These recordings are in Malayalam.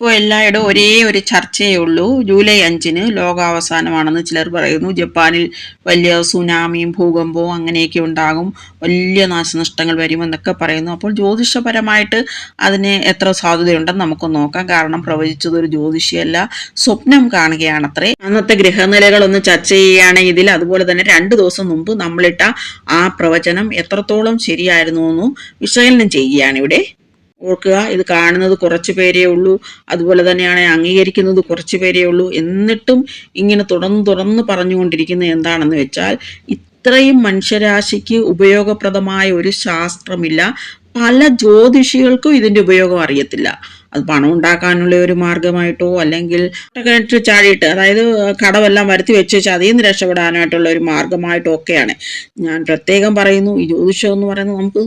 ഇപ്പോൾ എല്ലായിടും ഒരേ ഒരു ചർച്ചയേ ഉള്ളൂ. ജൂലൈ അഞ്ചിന് ലോകാവസാനമാണെന്ന് ചിലർ പറയുന്നു. ജപ്പാനിൽ വലിയ സുനാമിയും ഭൂകമ്പവും അങ്ങനെയൊക്കെ ഉണ്ടാകും. വലിയ നാശനഷ്ടങ്ങൾ വരുമെന്നൊക്കെ പറയുന്നു. അപ്പോൾ ജ്യോതിഷപരമായിട്ട് അതിന് എത്ര സാധ്യതയുണ്ടെന്ന് നമുക്ക് നോക്കാം. കാരണം പ്രവചിച്ചത് ഒരു ജ്യോതിഷിയല്ല സ്വപ്നം കാണുകയാണത്രേ. അന്നത്തെ ഗ്രഹനിലകളൊന്ന് ചർച്ച ചെയ്യുകയാണെങ്കിൽ ഇതിൽ. അതുപോലെ തന്നെ രണ്ട് ദിവസം മുമ്പ് നമ്മളിട്ട ആ പ്രവചനം എത്രത്തോളം ശരിയായിരുന്നു എന്ന് വിശകലനം ചെയ്യുകയാണ് ഇവിടെ. ഓർക്കുക ഇത് കാണുന്നത് കുറച്ച് പേരേ ഉള്ളൂ അതുപോലെ തന്നെയാണ് അംഗീകരിക്കുന്നത് കുറച്ച് പേരേ ഉള്ളൂ എന്നിട്ടും ഇങ്ങനെ തുടർന്ന് തുടർന്ന് പറഞ്ഞുകൊണ്ടിരിക്കുന്നത് എന്താണെന്ന് വെച്ചാൽ ഇത്രയും മനുഷ്യരാശിക്ക് ഉപയോഗപ്രദമായ ഒരു ശാസ്ത്രമില്ല. പല ജ്യോതിഷികൾക്കും ഇതിന്റെ ഉപയോഗം അറിയത്തില്ല. അത് പണം ഉണ്ടാക്കാനുള്ള ഒരു മാർഗമായിട്ടോ അല്ലെങ്കിൽ കിണറ്റ് ചാടിയിട്ട് അതായത് കടമെല്ലാം വരുത്തി വെച്ച് വെച്ച് അതിൽ നിന്ന് രക്ഷപ്പെടാനായിട്ടുള്ള ഒരു മാർഗമായിട്ടോ ഒക്കെയാണ് ഞാൻ പ്രത്യേകം പറയുന്നു ഈ ജ്യോതിഷം എന്ന് പറയുന്നത് നമുക്ക്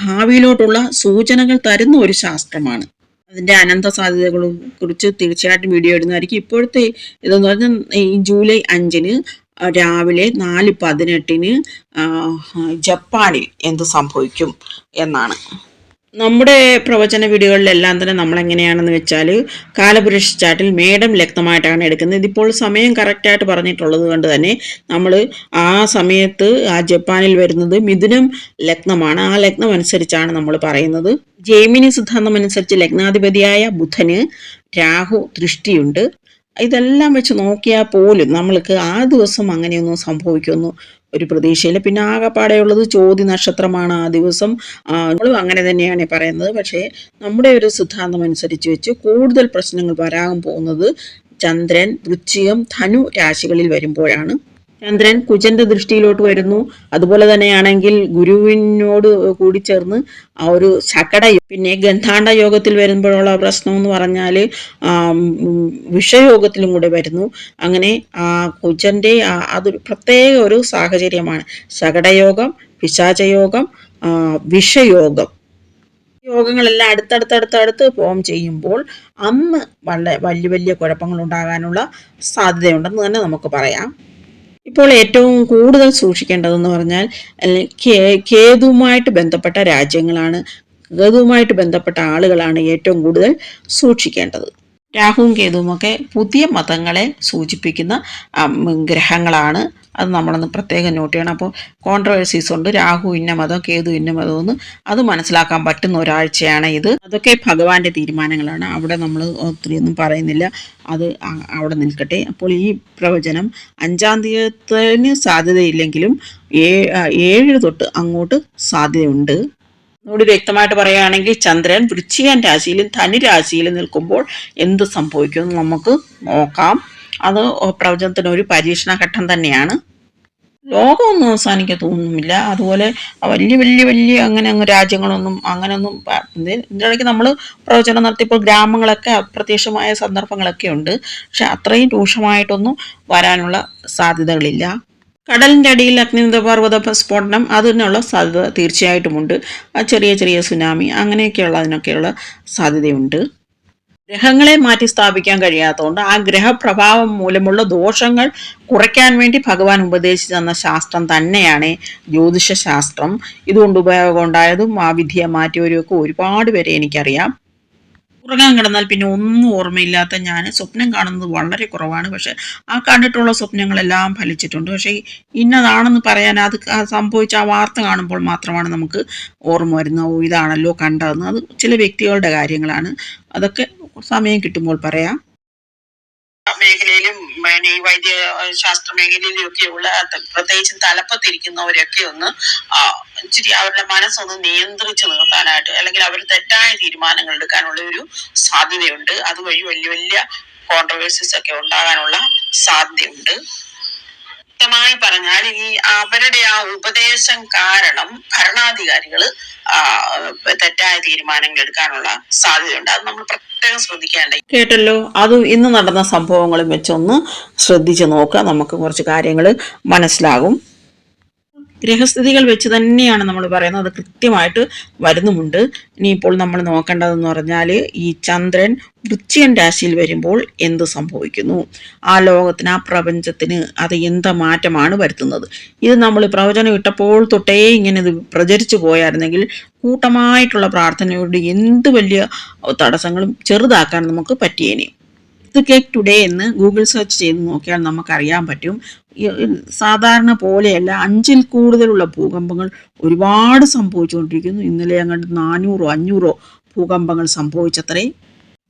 ഭാവിയിലോട്ടുള്ള സൂചനകൾ തരുന്ന ഒരു ശാസ്ത്രമാണ്. അതിന്റെ അനന്ത സാധ്യതകളെ കുറിച്ച് തീർച്ചയായിട്ടും വീഡിയോ ഇടുന്നതായിരിക്കും. ഇപ്പോഴത്തെ ഇതെന്ന് പറഞ്ഞാൽ ഈ ജൂലൈ അഞ്ചിന് രാവിലെ നാല് പതിനെട്ടിന് ജപ്പാനിൽ എന്ത് സംഭവിക്കും എന്നാണ്. നമ്മുടെ പ്രവചന വീഡിയോകളിലെല്ലാം തന്നെ നമ്മൾ എങ്ങനെയാണെന്ന് വെച്ചാൽ കാലപുരുഷ ചാട്ടിൽ മേടം ലഗ്നമായിട്ടാണ് എടുക്കുന്നത്. ഇതിപ്പോൾ സമയം കറക്റ്റായിട്ട് പറഞ്ഞിട്ടുള്ളത് കൊണ്ട് തന്നെ നമ്മൾ ആ സമയത്ത് ആ ജപ്പാനിൽ വരുന്നത് മിഥുനം ലഗ്നമാണ്. ആ ലഗ്നം അനുസരിച്ചാണ് നമ്മൾ പറയുന്നത്. ജൈമിനി സിദ്ധാന്തം അനുസരിച്ച് ലഗ്നാധിപതിയായ ബുധന് രാഹു ദൃഷ്ടിയുണ്ട്. ഇതെല്ലാം വെച്ച് നോക്കിയാൽ പോലും നമ്മൾക്ക് ആ ദിവസം അങ്ങനെയൊന്നും സംഭവിക്കുമെന്ന് ഒരു പ്രതീക്ഷയില്ല. പിന്നെ ആകെപ്പാടെയുള്ളത് ചോദ്യ നക്ഷത്രമാണ് ആ ദിവസം. നമ്മളും അങ്ങനെ തന്നെയാണ് പറയുന്നത്. പക്ഷേ നമ്മുടെ ഒരു സിദ്ധാന്തം അനുസരിച്ച് വെച്ച് കൂടുതൽ പ്രശ്നങ്ങൾ വരാൻ പോകുന്നത് ചന്ദ്രൻ വൃശ്ചികം ധനു രാശികളിൽ വരുമ്പോഴാണ്. ചന്ദ്രൻ കുജന്റെ ദൃഷ്ടിയിലോട്ട് വരുന്നു. അതുപോലെ തന്നെയാണെങ്കിൽ ഗുരുവിനോട് കൂടി ചേർന്ന് ആ ഒരു ശകട പിന്നെ ഗന്ധാണ്ട യോഗത്തിൽ വരുമ്പോഴുള്ള പ്രശ്നം എന്ന് പറഞ്ഞാൽ വിഷയോഗത്തിലും കൂടെ വരുന്നു. അങ്ങനെ ആ കുജന്റെ അതൊരു പ്രത്യേക ഒരു സാഹചര്യമാണ്. ശകടയോഗം പിശാചയോഗം വിഷയോഗം. യോഗങ്ങളെല്ലാം അടുത്തടുത്തടുത്തടുത്ത് ഫോം ചെയ്യുമ്പോൾ അന്ന് വളരെ വലിയ വലിയ കുഴപ്പങ്ങൾ ഉണ്ടാകാനുള്ള സാധ്യതയുണ്ടെന്ന് തന്നെ നമുക്ക് പറയാം. ഇപ്പോൾ ഏറ്റവും കൂടുതൽ സൂക്ഷിക്കേണ്ടതെന്ന് പറഞ്ഞാൽ കേതുവുമായിട്ട് ബന്ധപ്പെട്ട രാജ്യങ്ങളാണ് കേതുവുമായിട്ട് ബന്ധപ്പെട്ട ആളുകളാണ് ഏറ്റവും കൂടുതൽ സൂക്ഷിക്കേണ്ടത്. രാഹുവും കേതുവുമൊക്കെ പുതിയ മതങ്ങളെ സൂചിപ്പിക്കുന്ന ഗ്രഹങ്ങളാണ്. അത് നമ്മളൊന്ന് പ്രത്യേകം നോട്ട് ചെയ്യണം. അപ്പോൾ കോൺട്രവേഴ്സീസ് ഉണ്ട്. രാഹു ഇന്ന മതം കേതു ഇന്ന മതം എന്ന് അത് മനസ്സിലാക്കാൻ പറ്റുന്ന ഒരാഴ്ചയാണ് ഇത്. അതൊക്കെ ഭഗവാന്റെ തീരുമാനങ്ങളാണ്. അവിടെ നമ്മൾ ഒത്തിരി ഒന്നും പറയുന്നില്ല. അത് അവിടെ നിൽക്കട്ടെ. അപ്പോൾ ഈ പ്രവചനം അഞ്ചാം തീയതിന് സാധ്യതയില്ലെങ്കിലും ഏഴ് തൊട്ട് അങ്ങോട്ട് സാധ്യതയുണ്ട്. ഒന്നുകൂടി വ്യക്തമായിട്ട് പറയുകയാണെങ്കിൽ ചന്ദ്രൻ വൃശ്ചികൻ രാശിയിലും ധനുരാശിയിലും നിൽക്കുമ്പോൾ എന്ത് സംഭവിക്കുമെന്ന് നമുക്ക് നോക്കാം. അത് പ്രവചനത്തിന് ഒരു പരീക്ഷണ ഘട്ടം തന്നെയാണ്. ലോകമൊന്നും അവസാനിക്കാൻ തോന്നുന്നില്ല. അതുപോലെ വലിയ വലിയ വലിയ അങ്ങനെ അങ്ങ് രാജ്യങ്ങളൊന്നും അങ്ങനെയൊന്നും ഇതിനിടയ്ക്ക് ഇത് നമ്മൾ പ്രവചനം നടത്തിയപ്പോൾ ഗ്രാമങ്ങളൊക്കെ അപ്രത്യക്ഷമായ സന്ദർഭങ്ങളൊക്കെ ഉണ്ട്. പക്ഷെ അത്രയും രൂക്ഷമായിട്ടൊന്നും വരാനുള്ള സാധ്യതകളില്ല. കടലിന്റെ അടിയിൽ അഗ്നിപർവത സ്ഫോടനം അതിനുള്ള സാധ്യത തീർച്ചയായിട്ടുമുണ്ട്. ചെറിയ ചെറിയ സുനാമി അങ്ങനെയൊക്കെയുള്ള അതിനൊക്കെയുള്ള സാധ്യതയുണ്ട്. ഗ്രഹങ്ങളെ മാറ്റി സ്ഥാപിക്കാൻ കഴിയാത്തതുകൊണ്ട് ആ ഗ്രഹപ്രഭാവം മൂലമുള്ള ദോഷങ്ങൾ കുറയ്ക്കാൻ വേണ്ടി ഭഗവാൻ ഉപദേശിച്ചു തന്ന ശാസ്ത്രം തന്നെയാണ് ജ്യോതിഷ ശാസ്ത്രം ഇതുകൊണ്ട് ഉപയോഗം ഉണ്ടായതും ആ വിധിയെ മാറ്റിയവരും ഒക്കെ ഒരുപാട് പേരെ എനിക്കറിയാം. ഉറങ്ങാൻ കിടന്നാൽ പിന്നെ ഒന്നും ഓർമ്മയില്ലാത്ത ഞാൻ സ്വപ്നം കാണുന്നത് വളരെ കുറവാണ്. പക്ഷെ ആ കണ്ടിട്ടുള്ള സ്വപ്നങ്ങളെല്ലാം ഫലിച്ചിട്ടുണ്ട്. പക്ഷേ ഇന്നതാണെന്ന് പറയാൻ അത് സംഭവിച്ച ആ വാർത്ത കാണുമ്പോൾ മാത്രമാണ് നമുക്ക് ഓർമ്മ വരുന്നത്. ഓ ഇതാണല്ലോ കണ്ടതെന്ന്. അത് ചില വ്യക്തികളുടെ കാര്യങ്ങളാണ്. അതൊക്കെ സമയം കിട്ടുമ്പോൾ പറയാം. മേഖലയിലും പിന്നെ ഈ വൈദ്യ ശാസ്ത്ര മേഖലയിലും ഒക്കെയുള്ള പ്രത്യേകിച്ചും തലപ്പത്തിരിക്കുന്നവരൊക്കെ ഒന്ന് ഇച്ചിരി അവരുടെ മനസ്സൊന്ന് നിയന്ത്രിച്ചു നിർത്താനായിട്ട് അല്ലെങ്കിൽ അവർ തെറ്റായ തീരുമാനങ്ങൾ എടുക്കാനുള്ള ഒരു സാധ്യതയുണ്ട്. അതുവഴി വലിയ വലിയ കോൺട്രവേഴ്സീസ് ഒക്കെ ഉണ്ടാകാനുള്ള സാധ്യതയുണ്ട്. വ്യക്തമായി പറഞ്ഞാൽ ഈ അവരുടെ ആ ഉപദേശം കാരണം ഭരണാധികാരികൾ തെറ്റായ തീരുമാനങ്ങൾ എടുക്കാനുള്ള സാധ്യതയുണ്ട്. അത് നമ്മൾ പ്രത്യേകം ശ്രദ്ധിക്കേണ്ട കേട്ടല്ലോ. അത് ഇന്ന് നടന്ന സംഭവങ്ങളും വെച്ചൊന്ന് ശ്രദ്ധിച്ചു നോക്കുക. നമുക്ക് കുറച്ച് കാര്യങ്ങൾ മനസ്സിലാകും. ഗ്രഹസ്ഥിതികൾ വെച്ച് തന്നെയാണ് നമ്മൾ പറയുന്നത്. അത് കൃത്യമായിട്ട് വരുന്നുമുണ്ട്. ഇനിയിപ്പോൾ നമ്മൾ നോക്കേണ്ടതെന്ന് പറഞ്ഞാൽ ഈ ചന്ദ്രൻ വൃച്ചിയൻ രാശിയിൽ വരുമ്പോൾ എന്ത് സംഭവിക്കുന്നു? ആ ലോകത്തിന് ആ പ്രപഞ്ചത്തിന് അത് എന്ത മാറ്റമാണ് വരുത്തുന്നത്? ഇത് നമ്മൾ പ്രവചനം ഇട്ടപ്പോൾ തൊട്ടേ ഇങ്ങനെ ഇത് പ്രചരിച്ചു പോയായിരുന്നെങ്കിൽ കൂട്ടമായിട്ടുള്ള പ്രാർത്ഥനയോട് എന്ത് വലിയ തടസ്സങ്ങളും ചെറുതാക്കാൻ നമുക്ക് പറ്റിയേനെ. ഇത് കേക്ക് ടുഡേ എന്ന് ഗൂഗിൾ സെർച്ച് ചെയ്ത് നോക്കിയാൽ നമുക്കറിയാൻ പറ്റും. സാധാരണ പോലെയല്ല അഞ്ചിൽ കൂടുതലുള്ള ഭൂകമ്പങ്ങൾ ഒരുപാട് സംഭവിച്ചുകൊണ്ടിരിക്കുന്നു. ഇന്നലെ അങ്ങോട്ട് നാനൂറോ അഞ്ഞൂറോ ഭൂകമ്പങ്ങൾ സംഭവിച്ചത്രേ.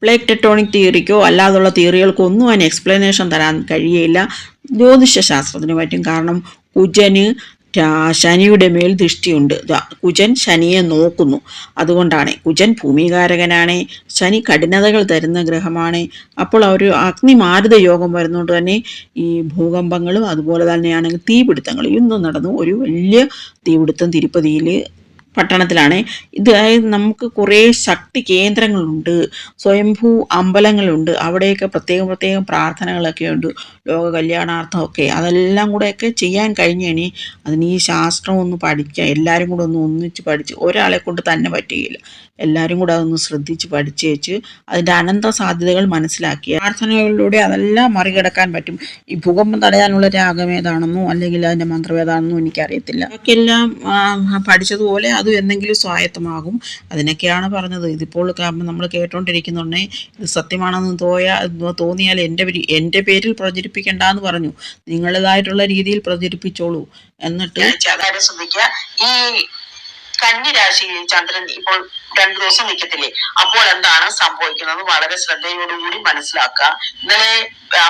പ്ലേറ്റ് ടെക്ടോണിക് തിയറിക്കോ അല്ലാതുള്ള തിയറികൾക്കോ ഒന്നും അതിന് എക്സ്പ്ലനേഷൻ തരാൻ കഴിയില്ല ജ്യോതിഷ ശാസ്ത്രത്തിന് പറ്റും കാരണം കുജന് ശനിയുടെ മേൽ ദൃഷ്ടിയുണ്ട്. കുജൻ ശനിയെ നോക്കുന്നു. അതുകൊണ്ടാണ് കുജൻ ഭൂമികാരകനാണ്. ശനി കഠിനതകൾ തരുന്ന ഗ്രഹമാണ്. അപ്പോൾ ഒരു അഗ്നിമാരുത യോഗം വരുന്നതുകൊണ്ട് തന്നെ ഈ ഭൂകമ്പങ്ങളും അതുപോലെ തന്നെയാണെങ്കിൽ തീപിടുത്തങ്ങളും. ഇന്നും നടന്നു ഒരു വലിയ തീപിടുത്തം തിരുപ്പതിയിൽ പട്ടണത്തിലാണ്. ഇത് നമുക്ക് കുറേ ശക്തി കേന്ദ്രങ്ങളുണ്ട്. സ്വയംഭൂ അമ്പലങ്ങളുണ്ട്. അവിടെയൊക്കെ പ്രത്യേകം പ്രത്യേകം പ്രാർത്ഥനകളൊക്കെ ഉണ്ട്. ലോക കല്യാണാർത്ഥമൊക്കെ അതെല്ലാം കൂടെയൊക്കെ ചെയ്യാൻ കഴിഞ്ഞേനെ. അതിന് ഈ ശാസ്ത്രം ഒന്ന് പഠിക്കുക എല്ലാവരും കൂടെ ഒന്ന് ഒന്നിച്ച് പഠിച്ച് ഒരാളെ കൊണ്ട് തന്നെ പറ്റുകയില്ല. എല്ലാവരും കൂടെ അതൊന്ന് ശ്രദ്ധിച്ച് പഠിച്ചേച്ച് അതിന്റെ അനന്ത സാധ്യതകൾ മനസ്സിലാക്കി. പ്രാർത്ഥനകളിലൂടെ അതെല്ലാം മറികടക്കാൻ പറ്റും. ഈ ഭൂകമ്പം തടയാനുള്ള രാഗം ഏതാണെന്നോ അല്ലെങ്കിൽ അതിന്റെ മന്ത്രം ഏതാണെന്നോ എനിക്കറിയത്തില്ല. അതൊക്കെല്ലാം പഠിച്ചതുപോലെ അതും എന്തെങ്കിലും സ്വായത്തമാകും. അതിനൊക്കെയാണ് പറഞ്ഞത്. ഇതിപ്പോൾ നമ്മൾ കേട്ടോണ്ടിരിക്കുന്നുണ്ടേ ഇത് സത്യമാണെന്ന് തോയാ തോന്നിയാൽ എന്റെ എന്റെ പേരിൽ പ്രചരിപ്പിക്കേണ്ട എന്ന് പറഞ്ഞു. നിങ്ങളുടേതായിട്ടുള്ള രീതിയിൽ പ്രചരിപ്പിച്ചോളൂ. എന്നിട്ട് ശ്രദ്ധിക്കുക. ഈ കന്നിരാശി ചന്ദ്രൻ ഇപ്പോൾ രണ്ടു ദിവസം നിൽക്കത്തില്ലേ അപ്പോൾ എന്താണ് സംഭവിക്കുന്നത്? വളരെ ശ്രദ്ധയോടുകൂടി മനസ്സിലാക്കുക. ഇന്നലെ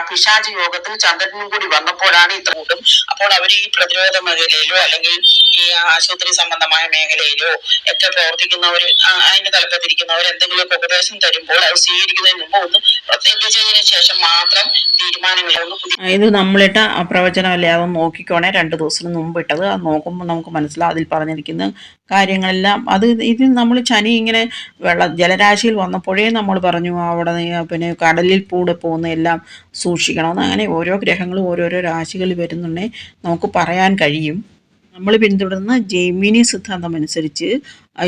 പിശാജ് യോഗത്തിൽ ചന്ദ്രനും കൂടി വന്നപ്പോഴാണ് ഇത്ര കൂട്ടും അപ്പോൾ അവർ ഈ പ്രതിരോധ മേഖലയിലോ അല്ലെങ്കിൽ ഈ ആശുപത്രി സംബന്ധമായ മേഖലയിലോ ഒക്കെ പ്രവർത്തിക്കുന്നവർ അതിന്റെ തലപ്പത്തിരിക്കുന്നവർ എന്തെങ്കിലുമൊക്കെ ഉപദേശം തരുമ്പോൾ അത് സ്വീകരിക്കുന്നതിന് മുമ്പ് ഒന്ന് പ്രത്യേകിച്ചതിന് ശേഷം മാത്രം ഇത് നമ്മളിട്ട പ്രവചനം പ്രവചനമല്ലേ? അത് നോക്കിക്കോണേ. രണ്ട് ദിവസത്തിന് മുമ്പ് ഇട്ടത്. അത് നോക്കുമ്പോൾ നമുക്ക് മനസ്സിലാവും. അതിൽ പറഞ്ഞിരിക്കുന്ന കാര്യങ്ങളെല്ലാം. അത് ഇത് നമ്മൾ ചനി ഇങ്ങനെ വെള്ള ജലരാശിയിൽ വന്നപ്പോഴേ നമ്മൾ പറഞ്ഞു അവിടെ പിന്നെ കടലിൽ കൂടെ പോകുന്ന എല്ലാം സൂക്ഷിക്കണമെന്ന്. അങ്ങനെ ഓരോ ഗ്രഹങ്ങളും ഓരോരോ രാശികളിൽ വരുന്നുണ്ടേ. നമുക്ക് പറയാൻ കഴിയും. നമ്മൾ പിന്തുടർന്ന ജൈമിനി സിദ്ധാന്തം അനുസരിച്ച്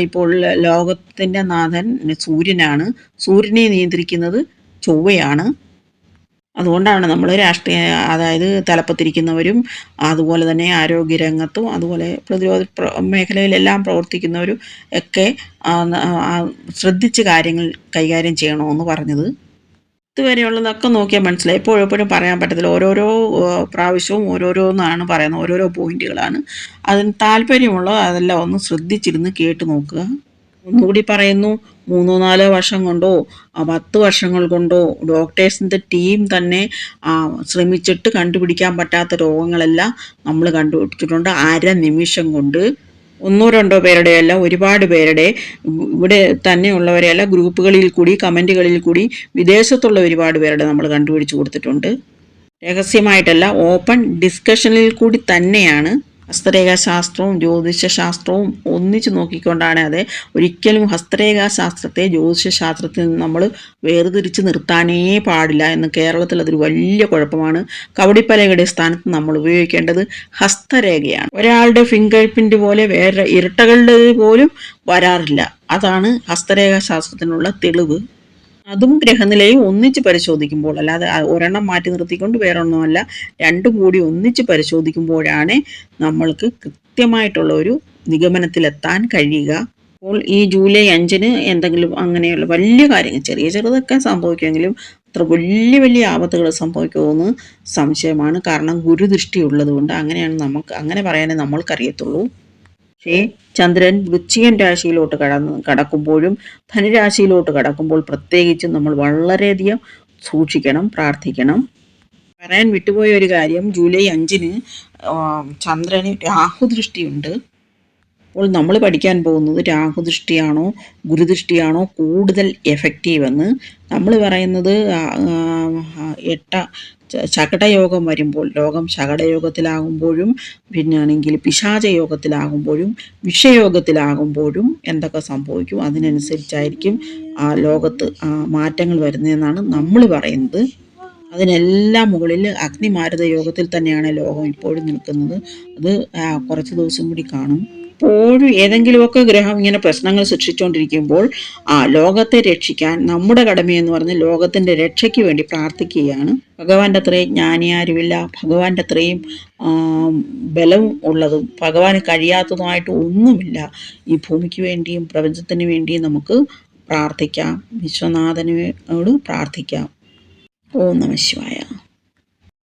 ഇപ്പോൾ ലോകത്തിന്റെ നാഥൻ സൂര്യനാണ്. സൂര്യനെ നിയന്ത്രിക്കുന്നത് ചൊവ്വയാണ്. അതുകൊണ്ടാണ് നമ്മൾ രാഷ്ട്രീയ അതായത് തലപ്പത്തിരിക്കുന്നവരും അതുപോലെ തന്നെ ആരോഗ്യരംഗത്തും അതുപോലെ പ്രതിരോധ പ്ര- മേഖലയിലെല്ലാം പ്രവർത്തിക്കുന്നവരും ഒക്കെ ശ്രദ്ധിച്ച് കാര്യങ്ങൾ കൈകാര്യം ചെയ്യണമെന്ന് പറഞ്ഞത്. ഇതുവരെയുള്ളതൊക്കെ നോക്കിയാൽ മനസ്സിലായി. എപ്പോഴും എപ്പോഴും പറയാൻ പറ്റത്തില്ല. ഓരോരോ പ്രാവശ്യവും ഓരോരോന്നാണ് പറയുന്നത്. ഓരോരോ പോയിന്റുകളാണ്. അതിന് താല്പര്യമുള്ള അതെല്ലാം ഒന്ന് ശ്രദ്ധിച്ചിരുന്ന് കേട്ട് നോക്കുക. ഒന്നുകൂടി പറയുന്നു. മൂന്നോ നാലോ വർഷം കൊണ്ടോ പത്ത് വർഷങ്ങൾ കൊണ്ടോ ഡോക്ടേഴ്സിന്റെ ടീം തന്നെ ശ്രമിച്ചിട്ട് കണ്ടുപിടിക്കാൻ പറ്റാത്ത രോഗങ്ങളെല്ലാം നമ്മൾ കണ്ടുപിടിച്ചിട്ടുണ്ട്. അര നിമിഷം കൊണ്ട് ഒന്നോ രണ്ടോ പേരുടെ അല്ല ഒരുപാട് പേരുടെ ഇവിടെ തന്നെയുള്ളവരെ അല്ല ഗ്രൂപ്പുകളിൽ കൂടി കമന്റുകളിൽ കൂടി വിദേശത്തുള്ള ഒരുപാട് പേരുടെ നമ്മൾ കണ്ടുപിടിച്ച് കൊടുത്തിട്ടുണ്ട്. രഹസ്യമായിട്ടല്ല ഓപ്പൺ ഡിസ്കഷനിൽ കൂടി തന്നെയാണ് ഹസ്തരേഖാ ജ്യോതിഷശാസ്ത്രവും ജ്യോതിഷ ശാസ്ത്രവും ഒന്നിച്ച് നോക്കിക്കൊണ്ടാണ് അതെ ഒരിക്കലും ഹസ്തരേഖാശാസ്ത്രത്തെ ജ്യോതിഷശാസ്ത്രത്തിൽ ജ്യോതിഷ ശാസ്ത്രത്തിൽ നിന്ന് നമ്മൾ വേർതിരിച്ച് നിർത്താനേ പാടില്ല എന്ന് കേരളത്തിൽ അതൊരു വലിയ കുഴപ്പമാണ്. കവടിപ്പലകയുടെ സ്ഥാനത്ത് നമ്മൾ ഉപയോഗിക്കേണ്ടത് ഹസ്തരേഖയാണ്. ഒരാളുടെ ഫിംഗർ പ്രിന്റ് പോലെ വേറെ ഇരട്ടകളുടെ പോലും വരാറില്ല. അതാണ് ഹസ്തരേഖാശാസ്ത്രത്തിനുള്ള തെളിവ്. അതും ഗ്രഹനിലയും ഒന്നിച്ച് പരിശോധിക്കുമ്പോൾ അല്ലാതെ ഒരെണ്ണം മാറ്റി നിർത്തിക്കൊണ്ട് വേറൊന്നുമല്ല രണ്ടും കൂടി ഒന്നിച്ച് പരിശോധിക്കുമ്പോഴാണ് നമ്മൾക്ക് കൃത്യമായിട്ടുള്ള ഒരു നിഗമനത്തിലെത്താൻ കഴിയുക. അപ്പോൾ ഈ ജൂലൈ അഞ്ചിന് എന്തെങ്കിലും അങ്ങനെയുള്ള വലിയ കാര്യങ്ങൾ ചെറിയ ചെറുതൊക്കെ സംഭവിക്കുമെങ്കിലും അത്ര വലിയ വലിയ ആപത്തുകൾ സംഭവിക്കുമെന്ന് സംശയമാണ്. കാരണം ഗുരുദൃഷ്ടി ഉള്ളതുകൊണ്ട് അങ്ങനെയാണ് നമുക്ക് അങ്ങനെ പറയാനേ നമ്മൾക്കറിയത്തുള്ളൂ. പക്ഷേ ചന്ദ്രൻ വൃശ്ചികൻ രാശിയിലോട്ട് കടന്ന് കടക്കുമ്പോഴും ധനുരാശിയിലോട്ട് കടക്കുമ്പോൾ പ്രത്യേകിച്ചും നമ്മൾ വളരെയധികം സൂക്ഷിക്കണം പ്രാർത്ഥിക്കണം. പറയാൻ വിട്ടുപോയ ഒരു കാര്യം ജൂലൈ അഞ്ചിന് ചന്ദ്രന് രാഹുദൃഷ്ടിയുണ്ട്. അപ്പോൾ നമ്മൾ പഠിക്കാൻ പോകുന്നത് രാഹുദൃഷ്ടിയാണോ ഗുരുദൃഷ്ടിയാണോ കൂടുതൽ എഫക്റ്റീവ് എന്ന്. നമ്മൾ പറയുന്നത് എട്ട ശകടയോഗം വരുമ്പോൾ ലോകം ശകടയോഗത്തിലാകുമ്പോഴും പിന്നാണെങ്കിൽ പിശാച യോഗത്തിലാകുമ്പോഴും വിഷയോഗത്തിലാകുമ്പോഴും എന്തൊക്കെ സംഭവിക്കും? അതിനനുസരിച്ചായിരിക്കും ആ ലോകത്ത് മാറ്റങ്ങൾ വരുന്നതെന്നാണ് നമ്മൾ പറയുന്നത്. അതിനെല്ലാം മുകളിൽ അഗ്നിമാരുത യോഗത്തിൽ തന്നെയാണ് ലോകം ഇപ്പോഴും നിൽക്കുന്നത്. അത് കുറച്ച് ദിവസം കൂടി കാണും. എപ്പോഴും ഏതെങ്കിലുമൊക്കെ ഗ്രഹം ഇങ്ങനെ പ്രശ്നങ്ങൾ സൃഷ്ടിച്ചുകൊണ്ടിരിക്കുമ്പോൾ ആ ലോകത്തെ രക്ഷിക്കാൻ നമ്മുടെ കടമയെന്ന് പറഞ്ഞ് ലോകത്തിന്റെ രക്ഷയ്ക്ക് വേണ്ടി പ്രാർത്ഥിക്കുകയാണ്. ഭഗവാന്റെ അത്രയും ജ്ഞാനിയാരുമില്ല. ഭഗവാന്റെ അത്രയും ബലവും ബലം ഉള്ളതും ഭഗവാന് കഴിയാത്തതുമായിട്ട് ഒന്നുമില്ല. ഈ ഭൂമിക്ക് വേണ്ടിയും പ്രപഞ്ചത്തിന് വേണ്ടിയും നമുക്ക് പ്രാർത്ഥിക്കാം. വിശ്വനാഥനോട് പ്രാർത്ഥിക്കാം. ഓം നമ ശിവായ.